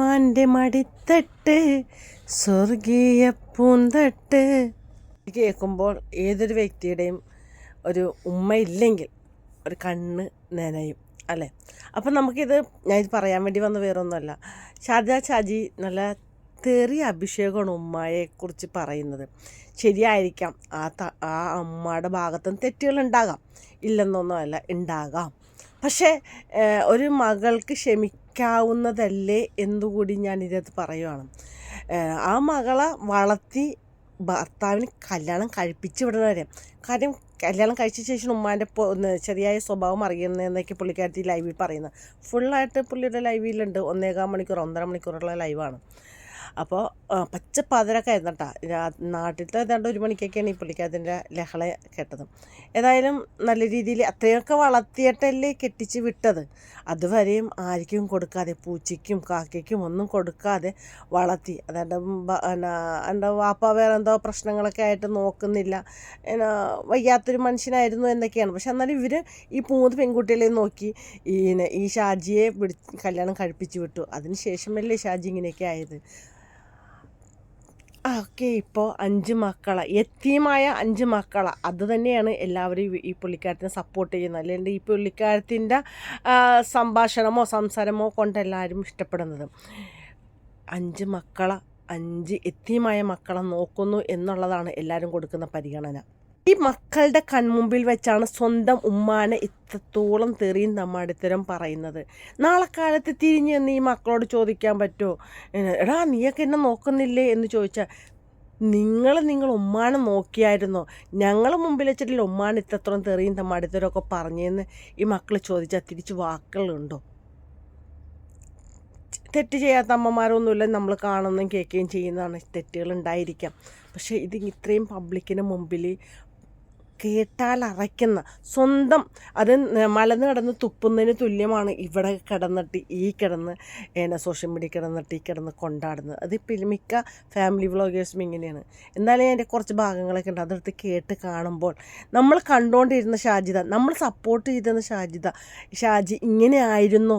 ഉമ്മാന്റെ മടിത്തട്ട് സ്വർഗീയ പൂന്തട്ട്. കേൾക്കുമ്പോൾ ഏതൊരു വ്യക്തിയുടെയും ഒരു ഉമ്മ ഇല്ലെങ്കിൽ ഒരു കണ്ണ് നനയും അല്ലേ? അപ്പം നമുക്കിത് ഞാൻ ഇത് പറയാൻ വേണ്ടി വന്ന വേറൊന്നുമല്ല. ഷാജ ഷാജി നല്ല തെറിയ അഭിഷേകമാണ് ഉമ്മയെക്കുറിച്ച് പറയുന്നത്. ശരിയായിരിക്കാം. ആ ത ആ അമ്മയുടെ ഭാഗത്തും തെറ്റുകളുണ്ടാകാം. ഇല്ലെന്നൊന്നുമല്ല ഉണ്ടാകാം. പക്ഷേ ഒരു മകൾക്ക് ക്ഷമിക്കാവുന്നതല്ലേ എന്നുകൂടി ഞാൻ ഇതിനകത്ത് പറയുവാണ് ആ മകളെ വളർത്തി ഭർത്താവിന് കല്യാണം കഴിപ്പിച്ച് വിടണ വരെ കാര്യം കല്യാണം കഴിച്ച ശേഷം ഉമ്മാന്റെ ശരിയായ സ്വഭാവം അറിയുന്നതെന്നൊക്കെ പുള്ളിക്കാരത്തി ലൈവിൽ പറയുന്നത്. ഫുള്ളായിട്ട് പുള്ളിയുടെ ലൈവിലുണ്ട്. ഒന്നേകാൽ മണിക്കൂർ ഒന്നര മണിക്കൂറുള്ള ലൈവാണ്. അപ്പോൾ പച്ച പതിരൊക്കെ ആയിരുന്നു കേട്ടോ നാട്ടിലത്തെ ഏതാണ്ട് ഒരു മണിക്കൊക്കെയാണ് ഈ പുള്ളിക്കാരത്തിന്റെ ലഹള കേട്ടത്. ഏതായാലും നല്ല രീതിയിൽ അത്രയൊക്കെ വളർത്തിയിട്ടല്ലേ കെട്ടിച്ച് വിട്ടത്. അതുവരെയും ആർക്കും കൊടുക്കാതെ പൂച്ചയ്ക്കും കാക്കയ്ക്കും ഒന്നും കൊടുക്കാതെ വളർത്തി. അതെന്റെ എന്റെ വാപ്പ വേറെ എന്തോ പ്രശ്നങ്ങളൊക്കെ ആയിട്ട് നോക്കുന്നില്ല. വയ്യാത്തൊരു മനുഷ്യനായിരുന്നു എന്നൊക്കെയാണ്. പക്ഷെ എന്നാലും ഇവർ ഈ മൂന്ന് പെൺകുട്ടികളെ നോക്കി ഈ ഷാജിയെ വിളി കല്യാണം കഴിപ്പിച്ച് വിട്ടു. അതിന് ശേഷമല്ലേ ഷാജി ഇങ്ങനെയൊക്കെ ആയത്. ഓക്കെ ഇപ്പോൾ അഞ്ച് മക്കളെ. എത്തിയമായ അഞ്ച് മക്കളെ. അത് തന്നെയാണ് എല്ലാവരും ഈ പുള്ളിക്കാരത്തിനെ സപ്പോർട്ട് ചെയ്യുന്നത്. അല്ലെങ്കിൽ ഈ പുള്ളിക്കാരത്തിന്റെ സംഭാഷണമോ സംസാരമോ കൊണ്ട് എല്ലാവരും ഇഷ്ടപ്പെടുന്നത്. അഞ്ച് മക്കളെ. അഞ്ച് എത്തിയമായ മക്കളെ നോക്കുന്നു എന്നുള്ളതാണ് എല്ലാവരും കൊടുക്കുന്ന പരിഗണന. ഈ മക്കളുടെ കൺമുമ്പിൽ വെച്ചാണ് സ്വന്തം ഉമ്മാനെ ഇത്രത്തോളം തെറിയും തമ്മാടിത്തരം പറയുന്നത്. നാളെ കാലത്ത് തിരിഞ്ഞ് ഈ മക്കളോട് ചോദിക്കാൻ പറ്റുമോ? എടാ നീയൊക്കെ എന്നെ നോക്കുന്നില്ലേ എന്ന് ചോദിച്ചാൽ നിങ്ങൾ നിങ്ങൾ ഉമ്മാനെ നോക്കിയായിരുന്നോ? ഞങ്ങൾ മുമ്പിൽ വെച്ചിട്ടില്ല ഉമ്മാനെ ഇത്രത്തോളം തെറിയും തമ്മാടിത്തരം ഒക്കെ പറഞ്ഞെന്ന് ഈ മക്കൾ ചോദിച്ചാൽ തിരിച്ച് വാക്കുകളുണ്ടോ? തെറ്റ് ചെയ്യാത്ത അമ്മമാരൊന്നുമില്ല നമ്മൾ കാണുന്നതും കേൾക്കുകയും ചെയ്യുന്നതാണ് തെറ്റുകൾ ഉണ്ടായിരിക്കാം. പക്ഷേ ഇത് ഇത്രയും പബ്ലിക്കിന് മുമ്പിൽ കേട്ടാൽ അറയ്ക്കുന്ന സ്വന്തം അത് മലന്ന് കിടന്ന് തുപ്പുന്നതിന് തുല്യമാണ് ഇവിടെ കിടന്നിട്ട് ഈ കിടന്ന് എന്നെ സോഷ്യൽ മീഡിയ കിടന്നിട്ട് ഈ കിടന്ന് കൊണ്ടാടുന്നത്. അത് ഇപ്പം മിക്ക ഫാമിലി വ്ളോഗേഴ്സും ഇങ്ങനെയാണ്. എന്നാലും അതിന്റെ കുറച്ച് ഭാഗങ്ങളൊക്കെ ഉണ്ട്. അതെടുത്ത് കേട്ട് കാണുമ്പോൾ നമ്മൾ കണ്ടുകൊണ്ടിരുന്ന ഷാജിത നമ്മൾ സപ്പോർട്ട് ചെയ്തിരുന്ന ഷാജിത ഷാജി ഇങ്ങനെ ആയിരുന്നോ?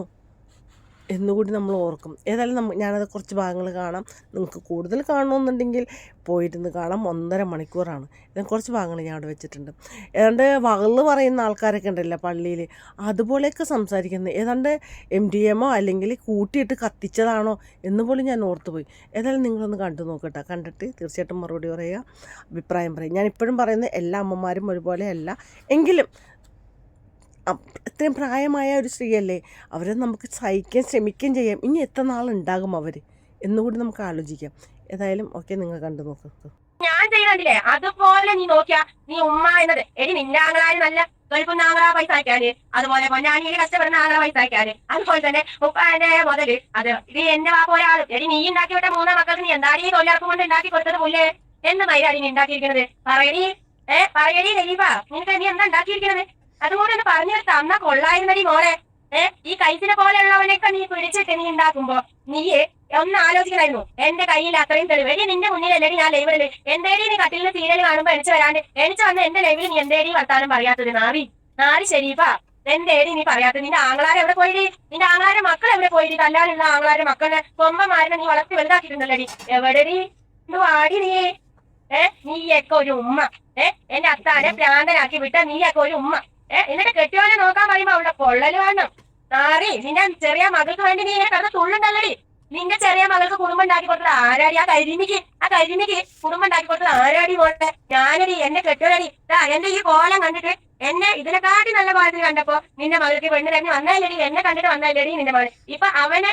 എന്നുകൂടി നമ്മൾ ഓർക്കും. ഏതായാലും നമ്മൾ ഞാനത് കുറച്ച് ഭാഗങ്ങൾ കാണാം. നിങ്ങൾക്ക് കൂടുതൽ കാണണമെന്നുണ്ടെങ്കിൽ പോയിരുന്ന് കാണാം. ഒന്നര മണിക്കൂറാണ്. ഇതിന് കുറച്ച് ഭാഗങ്ങൾ ഞാൻ അവിടെ വെച്ചിട്ടുണ്ട്. ഏതാണ്ട് വകൾ പറയുന്ന ആൾക്കാരൊക്കെ ഉണ്ടല്ലോ പള്ളിയിൽ അതുപോലെയൊക്കെ സംസാരിക്കുന്നത് ഏതാണ്ട് എം ഡി എമ്മോ അല്ലെങ്കിൽ കൂട്ടിയിട്ട് കത്തിച്ചതാണോ എന്ന് പോലും ഞാൻ ഓർത്തുപോയി. ഏതായാലും നിങ്ങളൊന്ന് കണ്ടു നോക്കട്ടെ. കണ്ടിട്ട് തീർച്ചയായിട്ടും മറുപടി പറയുക അഭിപ്രായം പറയും ഞാൻ ഇപ്പോഴും പറയുന്നത് എല്ലാ അമ്മമാരും ഒരുപോലെയല്ല. എങ്കിലും അപ്പ് ഇത്രയും പ്രായമായ ഒരു സ്ത്രീയല്ലേ അവരെ നമുക്ക് സഹിക്കാൻ ശ്രമിക്കുകയും ചെയ്യാം. ഇനി എത്ര നാളുണ്ടാകും അവർ എന്നുകൂടി നമുക്ക് ആലോചിക്കാം. ഏതായാലും ഓക്കെ നിങ്ങൾ കണ്ടു നോക്കൂ. ഞാൻ ചെയ്യുന്നില്ലേ അതുപോലെ നീ നോക്കിയാ നീ ഉമ്മ എന്നത്. എടി നിന്റെ നല്ല ഗൾഫിൽ ആങ്ങളാ പൈസ അയക്കാന്. അതുപോലെ പൊന്നാനിയിൽ കഷ്ടപ്പെടുന്ന ആങ്ങള പൈസ അയക്കാന്. അതുപോലെ തന്നെ ഉപ്പാന്റെ മുതൽ അത് ഇത് എന്റെ വാപ്പ ഒരാളും. എടി നീ ഉണ്ടാക്കി വിട്ട മൂന്നാം മക്കൾക്ക് നീ എന്താടി തൊഴിലുറപ്പ് കൊണ്ട് ഉണ്ടാക്കി കൊടുത്തത് മൈരാടി നീ ഉണ്ടാക്കിയിരിക്കുന്നത് നിനക്ക് നീ എന്താ ഉണ്ടാക്കിയിരിക്കുന്നത് അതുകൂടെ ഒന്ന് പറഞ്ഞു തന്ന കൊള്ളായിരുന്നടി മോളെ. ഏ ഈ കൈസിനെ പോലെയുള്ളവനൊക്കെ നീ പിടിച്ചിട്ട് നീ ഉണ്ടാക്കുമ്പോ നീ ഒന്ന് ആലോചിക്കണമായിരുന്നു. എന്റെ കയ്യിൽ അത്രയും തെളിവ്. എടി നിന്റെ മുന്നിൽ അല്ലെങ്കിൽ ഞാൻ ലൈവിൽ എന്തേടി നീ കട്ടിലിന് സീരിയൽ കാണുമ്പോ എണിച്ചു വരാണ്ട്? എണിച്ചു വന്ന എന്റെ ലൈവിൽ നീ എന്തേടി വർത്താനം പറയാത്തത്? നാറി നാറി ശരീഫാ. എന്തേടി നീ പറയാത്തത്? നിന്റെ ആങ്ങളാരെ എവിടെ പോയിടി? നിന്റെ ആങ്ങളാരെ മക്കൾ എവിടെ പോയിടി? തല്ലാനുള്ള ആങ്ങളാരെ മക്കളെ കൊമ്പമാരനെ നീ വളർത്തി വലുതാക്കിയിട്ടുണ്ടല്ലടി. എവിടെടി? വാടി നീ? ഏ നീയൊക്കെ ഒരു ഉമ്മ. ഏ എന്റെ അത്താനെ ഭ്രാന്തനാക്കി വിട്ട നീയൊക്കെ ഒരു ഉമ്മ. ഏ എന്നിട്ട് കെട്ടിയോനെ നോക്കാൻ പറയുമ്പോ അവളുടെ പൊള്ളൽ കാണണം. നാറി നിന്റെ ചെറിയ മകൾക്ക് വേണ്ടി നീ ഇങ്ങനെ കിടന്ന് തുള്ളുണ്ടല്ലടി. നിന്റെ ചെറിയ മകൾക്ക് കുടുംബം ഉണ്ടാക്കി കൊടുത്തത് ആരാടി? ആ കരിമിക്ക് ആ കരിമിക്ക് കുടുംബം ഉണ്ടാക്കി കൊടുത്തത് ആരാടി മോളെ? ഞാനടി എന്നെ കെട്ടിയോടി എന്റെ ഈ കോലം കണ്ടിട്ട് എന്നെ ഇതിനെക്കാട്ടി നല്ല കോലത്തിൽ കണ്ടപ്പോ നിന്റെ മകൾക്ക് പെണ്ണ് തന്നെ വന്നല്ലടി എന്നെ കണ്ടിട്ട് വന്നല്ലടി നിന്റെ മകൾ ഇപ്പൊ അവന്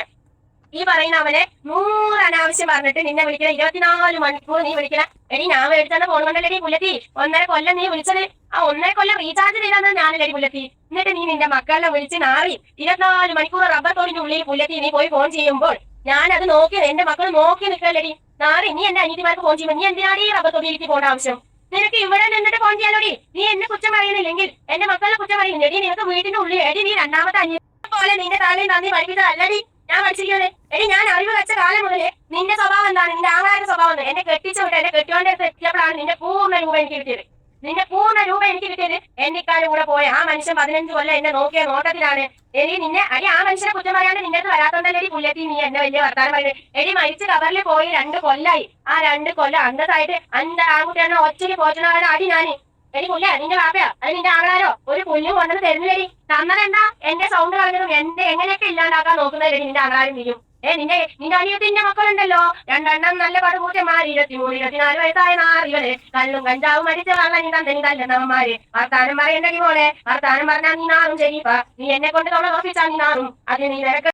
ഈ പറയുന്ന അവനെ നൂറ് അനാവശ്യം പറഞ്ഞിട്ട് നിന്നെ വിളിക്കണ ഇരുപത്തിനാല് മണിക്കൂർ നീ വിളിക്കണ എടി ഞാൻ മേടിച്ചാൽ ഫോൺ കൊണ്ടല്ലേ പുലത്തി ഒന്നര കൊല്ലം നീ വിളിച്ചത്. ആ ഒന്നര കൊല്ലം റീചാർജ് ചെയ്താന്ന് ഞാനല്ലേ പുലത്തി എന്നിട്ട് നീ നിന്റെ മക്കളെ വിളിച്ച് നാറി ഇരുപത്തിനാല് മണിക്കൂർ റബ്ബർ തോടിന്റെ ഉള്ളിൽ പുലത്തി നീ പോയി ഫോൺ ചെയ്യുമ്പോൾ ഞാൻ അത് നോക്കി എന്റെ മക്കൾ നോക്കി നിൽക്കല്ലേടി നാറി നീ എന്റെ അനിയത്തിമാർക്ക് ഫോൺ ചെയ്യുമ്പോൾ നീ എന്തിനാണ് ഈ റബ്ബർ തൊടിയിലേക്ക് പോകേണ്ട ആവശ്യം? നിനക്ക് ഇവിടെ നിന്നിട്ട് ഫോൺ ചെയ്യാനോടി നീ എന്നെ കുറ്റം പറയുന്നില്ലെങ്കിൽ എന്റെ മക്കളെ കുറ്റം പറയുന്നില്ല? നിനക്ക് വീടിന്റെ ഉള്ളിൽ എടി നീ രണ്ടാമത്തെ അനിയത്തെ പോലെ നിന്റെ തലയിൽ നന്ദി പഠിപ്പിച്ചതല്ലടി. ഞാൻ പഠിച്ചിരിക്കുന്നത് എടി ഞാൻ അറിവ് വെച്ച കാലം മുതലേ നിന്റെ സ്വഭാവം എന്താണ്? നിന്റെ ആങ്ങളാരുടെ സ്വഭാവം എന്താണ്? എന്നെ കെട്ടിച്ചു വിട്ട് എന്നെ കെട്ടിയോണ്ട് എത്തിയപ്പോഴാണ് നിന്റെ പൂർണ രൂപ എനിക്ക് കിട്ടിയത്. നിന്റെ പൂർണ രൂപ എനിക്ക് കിട്ടിയത് എന്നിക്കാരുടെ കൂടെ പോയ ആ മനുഷ്യൻ പതിനഞ്ച് കൊല്ലം എന്നെ നോക്കിയ നോട്ടത്തിലാണ്. എടി നിന്നെ അടി ആ മനുഷ്യനെ കുറ്റം പറയാണ്ട് നിന്റെ അടുത്ത് വരാത്തോണ്ടല്ലേ പുല്ലത്തി നീ എന്നെ വലിയ വർത്താനം പറയുന്നത് എടി മരിച്ച കവറിൽ പോയി രണ്ട് കൊല്ലായി. ആ രണ്ട് കൊല്ലം അന്തസ്സായിട്ട് അന്റെ ആൺകുട്ടിയാണ് ഒറ്റയ്ക്ക് പോറ്റുന്നവരുടെ അടി ഞാൻ. എടി പുല്ല നിന്റെ വാപ്പയോ? അത് നിന്റെ ആങ്ങളാരോ? ഒരു കുഞ്ഞു കൊണ്ടത് തരുന്നില്ലടി തന്നതെന്താ? എന്റെ സൗണ്ട് കളഞ്ഞതും എന്റെ എങ്ങനെയൊക്കെ ഇല്ലാണ്ടാക്കാൻ നോക്കുന്നതല്ലേ നിന്റെ ആങ്ങളാരും നീയും ഏ നിന്റെ നിന്റെ അനിയത്തിന്റെ മക്കളുണ്ടല്ലോ. രണ്ടെണ്ണം നല്ല പടുകൂറ്റന്മാർ ഇരുപത്തിമൂന്ന് ഇരുപത്തിനാല് വയസ്സായ നാറികൾ. കല്ലും കഞ്ചാവും അടിച്ച കള്ളനി തന്തനി കല്ലെന്നവന്മാര് വർത്താനം പറയണ്ടെങ്കിൽ പോലെ വർത്താനം പറഞ്ഞാൽ നീ നാറും ശരിപ്പാ. നീ എന്നെ കൊണ്ട് നമ്മളെ ഉറപ്പിച്ചാൽ നീ നാറും. അത് നീ നിനക്ക്